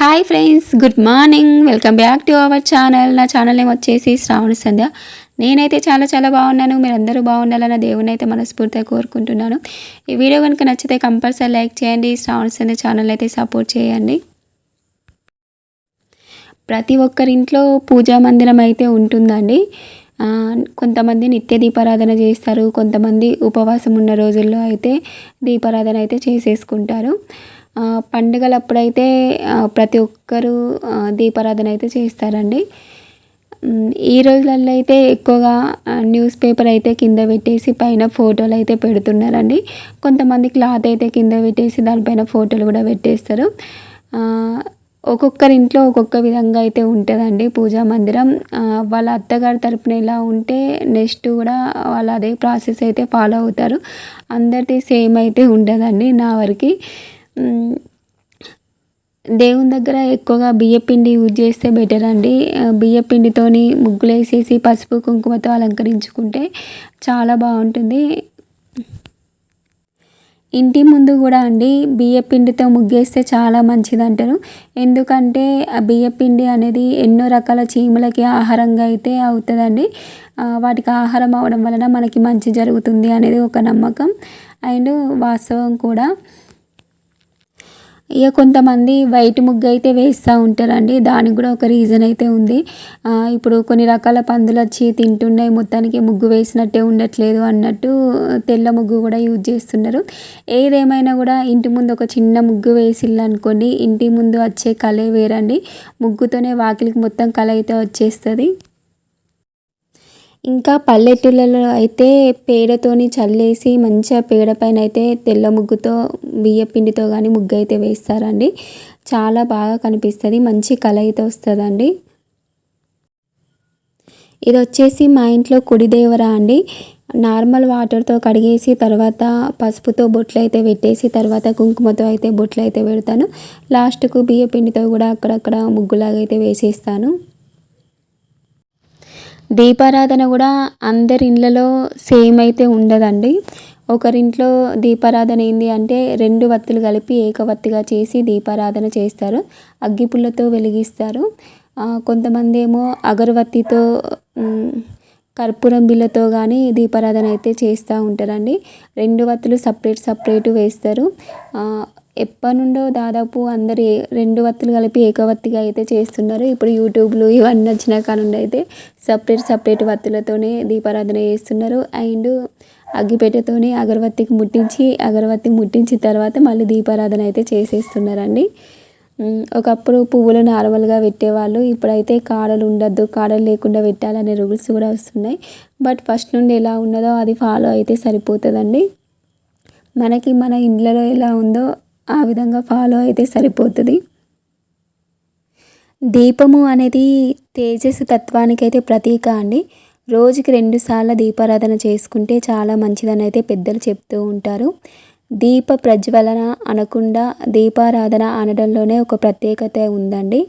Hi friends good morning. Welcome back to our channel. నా channel name వచ్చేసి శ్రావణ సంధ్య. నేనైతే చాలా చాలా బాగున్నాను. మీరందరూ బాగుండాలని దేవుని అయితే మనస్ఫూర్తిగా కోరుకుంటున్నాను. ఈ వీడియో కనుక నచ్చితే కంపల్సరీ లైక్ చేయండి. శ్రావణ సంధ్య ఛానల్ అయితే సపోర్ట్ చేయండి. ప్రతి ఒక్కరింట్లో పూజా మందిరం అయితే ఉంటుందండి. కొంతమంది నిత్య దీపారాధన చేస్తారు. కొంతమంది ఉపవాసం ఉన్న రోజుల్లో అయితే దీపారాధన అయితే చేసేసుకుంటారు. పండుగలప్పుడైతే ప్రతి ఒక్కరూ దీపారాధన అయితే చేస్తారండి. ఈ రోజులలో అయితే ఎక్కువగా న్యూస్ పేపర్ అయితే కింద పెట్టేసి పైన ఫోటోలు అయితే పెడుతున్నారండి. కొంతమంది క్లాత్ అయితే కింద పెట్టేసి దానిపైన ఫోటోలు కూడా పెట్టేస్తారు. ఒక్కొక్కరి ఇంట్లో ఒక్కొక్క విధంగా అయితే ఉంటుందండి పూజా మందిరం. వాళ్ళ అత్తగారి తరపున ఎలా ఉంటే నెక్స్ట్ కూడా వాళ్ళు అదే ప్రాసెస్ అయితే ఫాలో అవుతారు. అందరిది సేమ్ అయితే ఉండదండి నా వరకు. దేవుని దగ్గర ఎక్కువగా బియ్యపిండి యూజ్ చేస్తే బెటర్ అండి. బియ్యపిండితోని ముగ్గులు వేసేసి పసుపు కుంకుమతో అలంకరించుకుంటే చాలా బాగుంటుంది. ఇంటి ముందు కూడా అండి బియ్యపిండితో ముగ్గేస్తే చాలా మంచిది అంటారు ఎందుకంటే ఆ బియ్యపిండి అనేది ఎన్నో రకాల చీమలకి ఆహారంగా అయితే అవుతుందండి. వాటికి ఆహారం అవడం వలన మనకి మంచి జరుగుతుంది అనేది ఒక నమ్మకం. అండ్ వాస్తవం కూడా. ఇక కొంతమంది వైట్ ముగ్గు అయితే వేస్తూ ఉంటారండి. దానికి కూడా ఒక రీజన్ అయితే ఉంది. ఇప్పుడు కొన్ని రకాల పందులు వచ్చి తింటున్నాయి. మొత్తానికి ముగ్గు వేసినట్టే ఉండట్లేదు అన్నట్టు తెల్ల ముగ్గు కూడా యూజ్ చేస్తున్నారు. ఏదేమైనా కూడా ఇంటి ముందు ఒక చిన్న ముగ్గు వేసిల్లు అనుకోండి. ఇంటి ముందు వచ్చే కలే వేరండి. ముగ్గుతోనే వాకిలికి మొత్తం కళ అయితే వచ్చేస్తుంది. ఇంకా పల్లెటూళ్ళలో అయితే పేడతోని చల్లేసి మంచిగా పేడ పైన అయితే తెల్ల ముగ్గుతో బియ్య పిండితో కానీ ముగ్గు అయితే వేస్తారండి. చాలా బాగా కనిపిస్తుంది. మంచి కళ అయితే వస్తుందండి. ఇది వచ్చేసి మా ఇంట్లో కుడి దేవర అండి. నార్మల్ వాటర్తో కడిగేసి తర్వాత పసుపుతో బొట్లు అయితే పెట్టేసి తర్వాత కుంకుమతో అయితే బొట్లు అయితే పెడతాను లాస్ట్కు బియ్య పిండితో కూడా అక్కడక్కడ ముగ్గులాగా అయితే వేసేస్తాను. దీపారాధన కూడా అందరి ఇళ్ళలో సేమ్ అయితే ఉండదండి. ఒకరింట్లో దీపారాధన ఏంది అంటే రెండు వత్తులు కలిపి ఏకవత్తిగా చేసి దీపారాధన చేస్తారు. అగ్గిపుల్లతో వెలిగిస్తారు. కొంతమంది ఏమో అగరవత్తితో కర్పూరం బిళ్ళతో కానీ దీపారాధన అయితే చేస్తూ ఉంటారండి. రెండు వత్తులు సపరేట్ సపరేట్ వేస్తారు. ఆ, ఎప్పటి నుండో దాదాపు అందరు రెండు వత్తులు కలిపి ఏకవత్తిగా అయితే చేస్తున్నారు. ఇప్పుడు యూట్యూబ్లు ఇవన్నీ వచ్చిన కానుండి అయితే సపరేట్ సపరేట్ వత్తులతోనే దీపారాధన చేస్తున్నారు. అండ్ అగ్గిపెట్టెతోని అగరవత్తికి ముట్టించి అగరవత్తి ముట్టించిన తర్వాత మళ్ళీ దీపారాధన అయితే చేసేస్తున్నారండి. ఒకప్పుడు పువ్వులు నార్మల్గా పెట్టేవాళ్ళు ఇప్పుడైతే కాడలు ఉండద్దు కాడలు లేకుండా పెట్టాలనే రూల్స్ కూడా వస్తున్నాయి. బట్ ఫస్ట్ నుండి ఎలా ఉన్నదో అది ఫాలో అయితే సరిపోతుందండి. మనకి మన ఇండ్లలో ఎలా ఉందో ఆ విధంగా ఫాలో అయితే సరిపోతుంది. దీపము అనేది తేజస్సు తత్వానికి అయితే ప్రతీక అండి. రోజుకి రెండుసార్లు దీపారాధన చేసుకుంటే చాలా మంచిదని అయితే పెద్దలు చెప్తూ ఉంటారు. దీప ప్రజ్వలన అనకుండా దీపారాధన అనడంలోనే ఒక ప్రత్యేకత ఉందండి.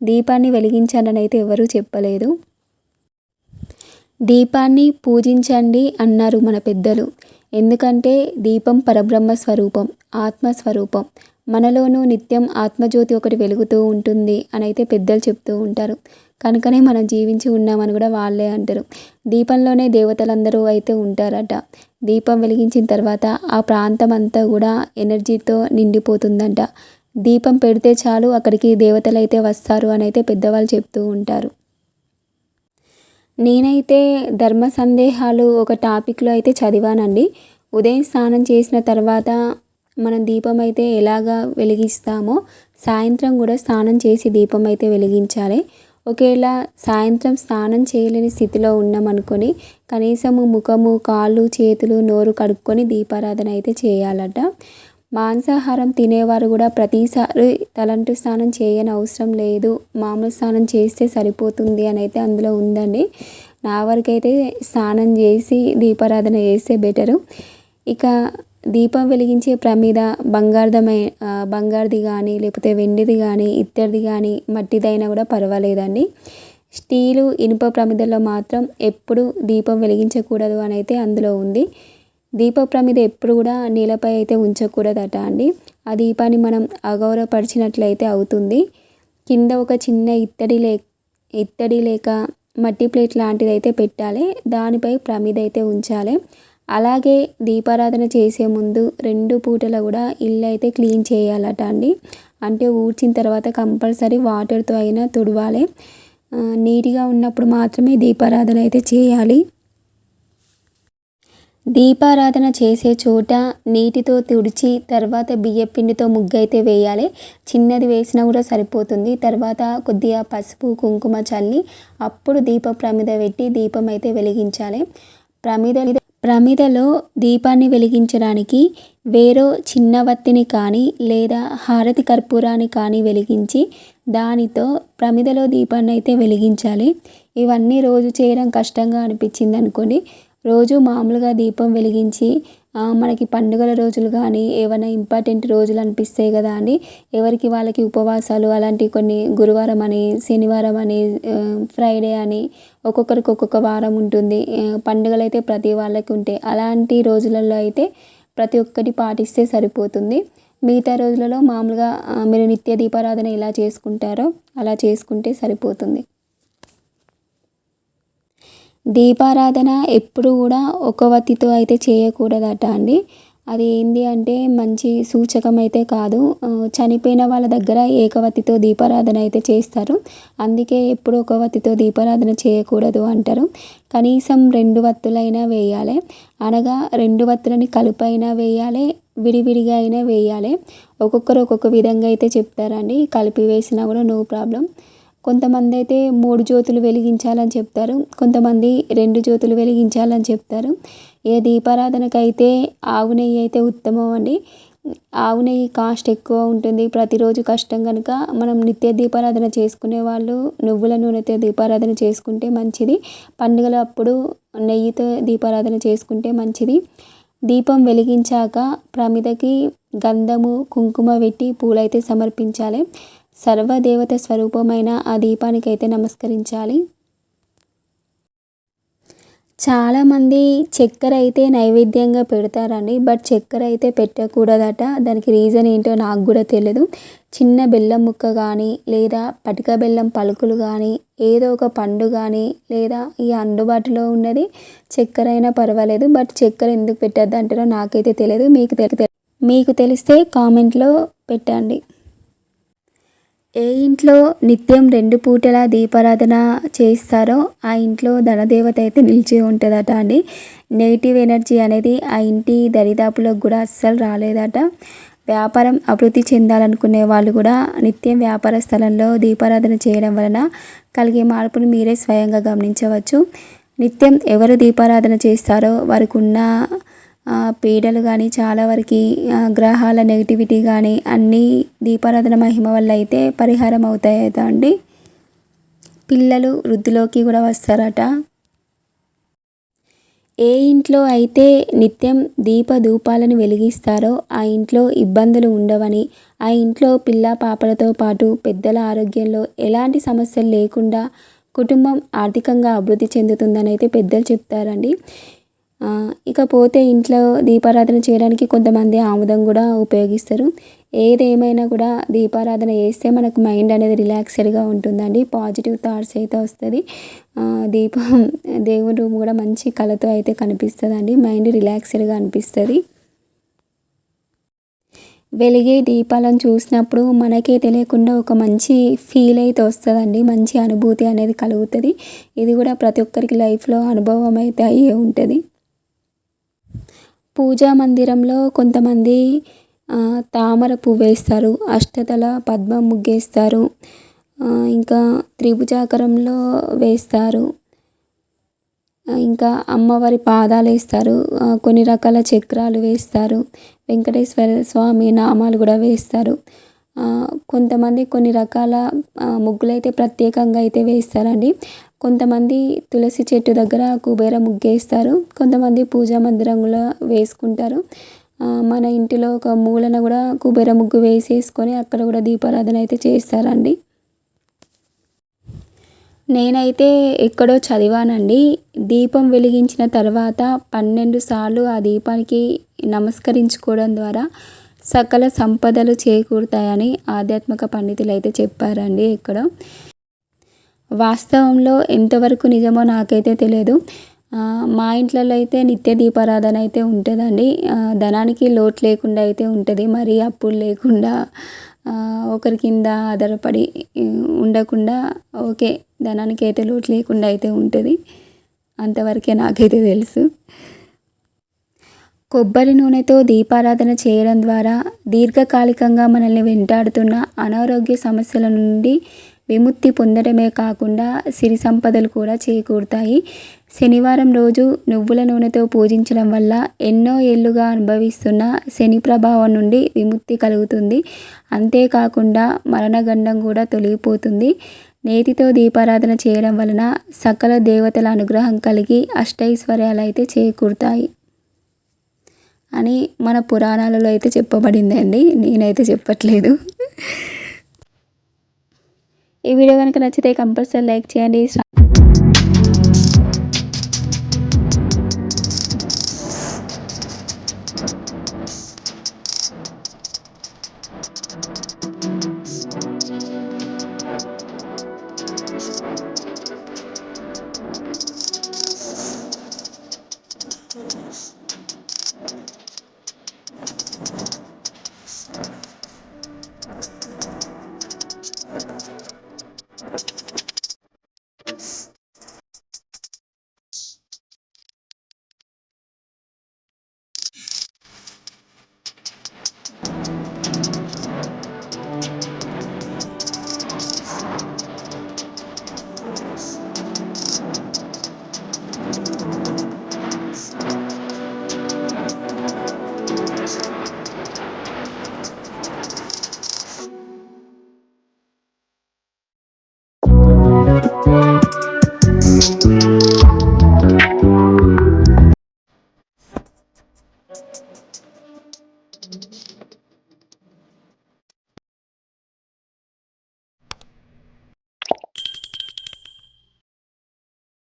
దీపాన్ని వెలిగించాలని అయితే ఎవరూ చెప్పలేదు. దీపాన్ని పూజించండి అన్నారు మన పెద్దలు. ఎందుకంటే దీపం పరబ్రహ్మ స్వరూపం ఆత్మ స్వరూపం. మనలోనూ నిత్యం ఆత్మజ్యోతి ఒకటి వెలుగుతూ ఉంటుంది అని అయితే పెద్దలు చెప్తూ ఉంటారు. కనుకనే మనం జీవించి ఉన్నామని కూడా వాళ్ళే అంటారు. దీపంలోనే దేవతలందరూ అయితే ఉంటారట. దీపం వెలిగించిన తర్వాత ఆ ప్రాంతం అంతా కూడా ఎనర్జీతో నిండిపోతుందంట. దీపం పెడితే చాలు అక్కడికి దేవతలు అయితే వస్తారు అని అయితే పెద్దవాళ్ళు చెప్తూ ఉంటారు. నేనైతే ధర్మ సందేహాలు ఒక టాపిక్లో అయితే చదివానండి. ఉదయం స్నానం చేసిన తర్వాత మనం దీపం అయితే ఎలాగా వెలిగిస్తామో సాయంత్రం కూడా స్నానం చేసి దీపం అయితే వెలిగించాలి. ఒకవేళ సాయంత్రం స్నానం చేయలేని స్థితిలో ఉన్నామనుకొని కనీసము ముఖము కాళ్ళు చేతులు నోరు కడుక్కొని దీపారాధన అయితే చేయాలట. మాంసాహారం తినేవారు కూడా ప్రతిసారి తలంటు స్నానం చేయని అవసరం లేదు. మామూలు స్నానం చేస్తే సరిపోతుంది అని అయితే అందులో ఉందండి. నా వరకైతే స్నానం చేసి దీపారాధన చేస్తే బెటరు. ఇక దీపం వెలిగించే ప్రమిద బంగారదమై బంగారుది కానీ లేకపోతే వెండిది కానీ ఇత్తడిది కానీ మట్టిదైనా కూడా పర్వాలేదండి. స్టీలు ఇనుప ప్రమిదలో మాత్రం ఎప్పుడు దీపం వెలిగించకూడదు అని అయితే అందులో ఉంది. దీప ప్రమిద ఎప్పుడు కూడా నేలపై అయితే ఉంచకూడదట అండి. ఆ దీపాన్ని మనం అగౌరవపరిచినట్లయితే అవుతుంది. కింద ఒక చిన్న ఇత్తడి లే ఇత్తడి లేక మట్టి ప్లేట్ లాంటిది అయితే పెట్టాలి. దానిపై ప్రమిద అయితే ఉంచాలి. అలాగే దీపారాధన చేసే ముందు రెండు పూటల కూడా ఇల్లు అయితే క్లీన్ చేయాలట అండి. అంటే ఊడ్చిన తర్వాత కంపల్సరీ వాటర్తో అయినా తుడవాలి. నీట్గా ఉన్నప్పుడు మాత్రమే దీపారాధన అయితే చేయాలి. దీపారాధన చేసే చోట నీటితో తుడిచి తర్వాత బియ్య పిండితో ముగ్గు అయితే వేయాలి. చిన్నది వేసినా కూడా సరిపోతుంది. తర్వాత కొద్దిగా పసుపు కుంకుమ చల్లి అప్పుడు దీప ప్రమిద పెట్టి దీపం అయితే వెలిగించాలి. ప్రమిద ప్రమిదలో దీపాన్ని వెలిగించడానికి వేరో చిన్న వత్తిని కానీ లేదా హారతి కర్పూరాన్ని కానీ వెలిగించి దానితో ప్రమిదలో దీపాన్ని అయితే వెలిగించాలి. ఇవన్నీ రోజు చేయడం కష్టంగా అనిపించింది అనుకోండి రోజు మామూలుగా దీపం వెలిగించి మనకి పండుగల రోజులు కానీ ఏమైనా ఇంపార్టెంట్ రోజులు అనిపిస్తాయి కదా అని ఎవరికి వాళ్ళకి ఉపవాసాలు అలాంటి కొన్ని గురువారం అని శనివారం అని ఫ్రైడే అని ఒక్కొక్కరికి ఒక్కొక్క వారం ఉంటుంది. పండుగలు అయితే ప్రతి వాళ్ళకి ఉంటాయి. అలాంటి రోజులలో అయితే ప్రతి ఒక్కటి పాటిస్తే సరిపోతుంది. మిగతా రోజులలో మామూలుగా మీరు నిత్య దీపారాధన ఎలా చేసుకుంటారో అలా చేసుకుంటే సరిపోతుంది. దీపారాధన ఎప్పుడు కూడా ఒక వత్తితో అయితే చేయకూడదట అండి. అది ఏంటి అంటే మంచి సూచకం అయితే కాదు. చనిపోయిన వాళ్ళ దగ్గర ఏకవత్తితో దీపారాధన అయితే చేస్తారు. అందుకే ఎప్పుడు ఒక వత్తితో దీపారాధన చేయకూడదు అంటారు. కనీసం రెండు వత్తులైనా వేయాలి. అనగా రెండు వత్తులని కలుపైనా వేయాలి విడివిడిగా అయినా వేయాలి. ఒక్కొక్కరు ఒక్కొక్క విధంగా అయితే చెప్తారండి. కలిపి వేసినా కూడా నో ప్రాబ్లం. కొంతమంది అయితే మూడు జ్యోతులు వెలిగించాలని చెప్తారు కొంతమంది రెండు జ్యోతులు వెలిగించాలని చెప్తారు. ఏ దీపారాధనకైతే ఆవు నెయ్యి అయితే ఉత్తమం అండి. ఆవు నెయ్యి కాస్ట్ ఎక్కువ ఉంటుంది. ప్రతిరోజు కష్టం కనుక మనం నిత్య దీపారాధన చేసుకునే వాళ్ళు నువ్వుల నూనెతో దీపారాధన చేసుకుంటే మంచిది. పండుగల అప్పుడు నెయ్యితో దీపారాధన చేసుకుంటే మంచిది. దీపం వెలిగించాక ప్రమిదకి గంధము కుంకుమ పెట్టి పూలైతే సమర్పించాలి. సర్వదేవత స్వరూపమైన ఆ దీపానికి అయితే నమస్కరించాలి. చాలామంది చక్కెర అయితే నైవేద్యంగా పెడతారండి. బట్ చక్కెర అయితే పెట్టకూడదట. దానికి రీజన్ ఏంటో నాకు కూడా తెలియదు చిన్న బెల్లం ముక్క కానీ లేదా పటిక బెల్లం పలుకులు కానీ ఏదో ఒక పండు కానీ లేదా ఈ అందుబాటులో ఉన్నది చక్కెర అయినా పర్వాలేదు. బట్ చక్కెర ఎందుకు పెట్టద్దు అంటారో నాకైతే తెలియదు మీకు తెలియదు మీకు తెలిస్తే కామెంట్లో పెట్టండి. ఏ ఇంట్లో నిత్యం రెండు పూటల దీపారాధన చేస్తారో ఆ ఇంట్లో ధనదేవత అయితే నిలిచి ఉంటుందట అండి. నెగిటివ్ ఎనర్జీ అనేది ఆ ఇంటి దరిదాపులకు కూడా అస్సలు రాలేదట. వ్యాపారం అభివృద్ధి చెందాలనుకునే వాళ్ళు కూడా నిత్యం వ్యాపార స్థలంలో దీపారాధన చేయడం వలన కలిగే మార్పును మీరే స్వయంగా గమనించవచ్చు. నిత్యం ఎవరు దీపారాధన చేస్తారో వారికి ఉన్న పీడలు కానీ చాలా వరకు గ్రహాల నెగిటివిటీ కానీ అన్నీ దీపారాధన మహిమ వల్ల అయితే పరిహారం అవుతాయట అండి. పిల్లలు వృద్ధిలోకి కూడా వస్తారట. ఏ ఇంట్లో అయితే నిత్యం దీప ధూపాలను వెలిగిస్తారో ఆ ఇంట్లో ఇబ్బందులు ఉండవని ఆ ఇంట్లో పిల్ల పాపలతో పాటు పెద్దల ఆరోగ్యంలో ఎలాంటి సమస్యలు లేకుండా కుటుంబం ఆర్థికంగా అభివృద్ధి చెందుతుందని అయితే పెద్దలు చెప్తారండి. ఇకపోతే ఇంట్లో దీపారాధన చేయడానికి కొంతమంది ఆముదం కూడా ఉపయోగిస్తారు. ఏదేమైనా కూడా దీపారాధన చేస్తే మనకు మైండ్ అనేది రిలాక్స్డ్గా ఉంటుందండి. పాజిటివ్ థాట్స్ అయితే వస్తుంది. దీపం దేవుని రూమ్ కూడా మంచి కళతో అయితే కనిపిస్తుందండి. మైండ్ రిలాక్స్డ్గా అనిపిస్తుంది. వెలిగే దీపాలను చూసినప్పుడు మనకే తెలియకుండా ఒక మంచి ఫీల్ అయితే వస్తుందండి. మంచి అనుభూతి అనేది కలుగుతుంది. ఇది కూడా ప్రతి ఒక్కరికి లైఫ్లో అనుభవం అయితే అయ్యే ఉంటుంది. పూజా మందిరంలో కొంతమంది తామర పువ్వు వేస్తారు అష్టదళ పద్మం ముగ్గేస్తారు ఇంకా త్రిభుజాకరంలో వేస్తారు ఇంకా అమ్మవారి పాదాలు వేస్తారు కొన్ని రకాల చక్రాలు వేస్తారు వెంకటేశ్వర స్వామి నామాలు కూడా వేస్తారు కొంతమంది కొన్ని రకాల ముగ్గులైతే ప్రత్యేకంగా అయితే వేస్తారండి. కొంతమంది తులసి చెట్టు దగ్గర కుబేర ముగ్గేస్తారు కొంతమంది పూజా మందిరంలో వేసుకుంటారు. మన ఇంటిలో ఒక మూలన కూడా కుబేర ముగ్గు వేసేసుకొని అక్కడ కూడా దీపారాధన అయితే చేస్తారండి. నేనైతే ఎక్కడో చదివానండి. దీపం వెలిగించిన తర్వాత పన్నెండు సార్లు ఆ దీపానికి నమస్కరించుకోవడం ద్వారా సకల సంపదలు చేకూరుతాయని ఆధ్యాత్మిక పండితులు అయితే చెప్పారండి ఇక్కడ వాస్తవంలో ఎంతవరకు నిజమో నాకైతే తెలియదు. మా ఇంట్లలో అయితే నిత్య దీపారాధన అయితే ఉంటుందండి. ధనానికి లోటు లేకుండా అయితే ఉంటుంది. మరీ అప్పులు లేకుండా ఒకరి కింద ఆధారపడి ఉండకుండా ఓకే ధనానికి అయితే లోటు లేకుండా అయితే ఉంటుంది. అంతవరకే నాకైతే తెలుసు. కొబ్బరి నూనెతో దీపారాధన చేయడం ద్వారా దీర్ఘకాలికంగా మనల్ని వెంటాడుతున్న అనారోగ్య సమస్యల నుండి విముక్తి పొందడమే కాకుండా సిరి సంపదలు కూడా చేకూరుతాయి. శనివారం రోజు నువ్వుల నూనెతో పూజించడం వల్ల ఎన్నో ఏళ్ళుగా అనుభవిస్తున్న శని ప్రభావం నుండి విముక్తి కలుగుతుంది. అంతేకాకుండా మరణగండం కూడా తొలగిపోతుంది. నేతితో దీపారాధన చేయడం వలన సకల దేవతల అనుగ్రహం కలిగి అష్టైశ్వర్యాలు అయితే చేకూరుతాయి. అని మన పురాణాలలో అయితే చెప్పబడిందండి. నేనైతే చెప్పట్లేదు. ఈ వీడియో కనుక నచ్చితే కంపల్సరీ లైక్ చేయండి.